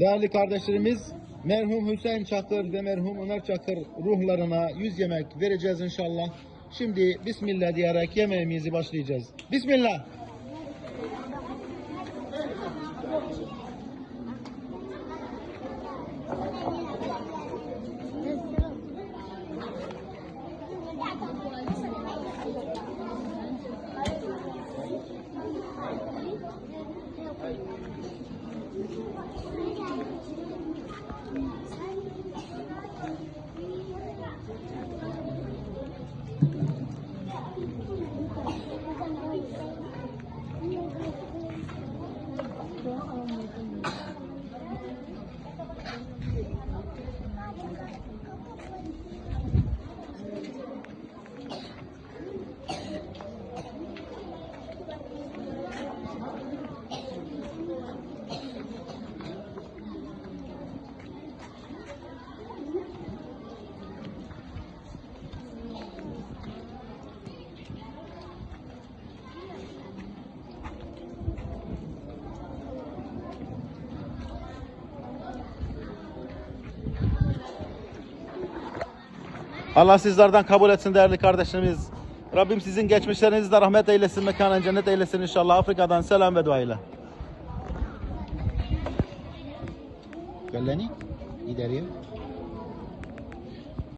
Değerli kardeşlerimiz merhum Hüseyin Çakır ve merhum Ömer Çakır ruhlarına yüz yemek vereceğiz inşallah. Şimdi Bismillah diyerek yemeğimizi başlayacağız. Bismillah. Allah sizlerden kabul etsin değerli kardeşlerimiz. Rabbim sizin geçmişlerinizi de rahmet eylesin, mekanen cennet eylesin inşallah. Afrika'dan selam ve dua ile. Kelleni, gideriyor.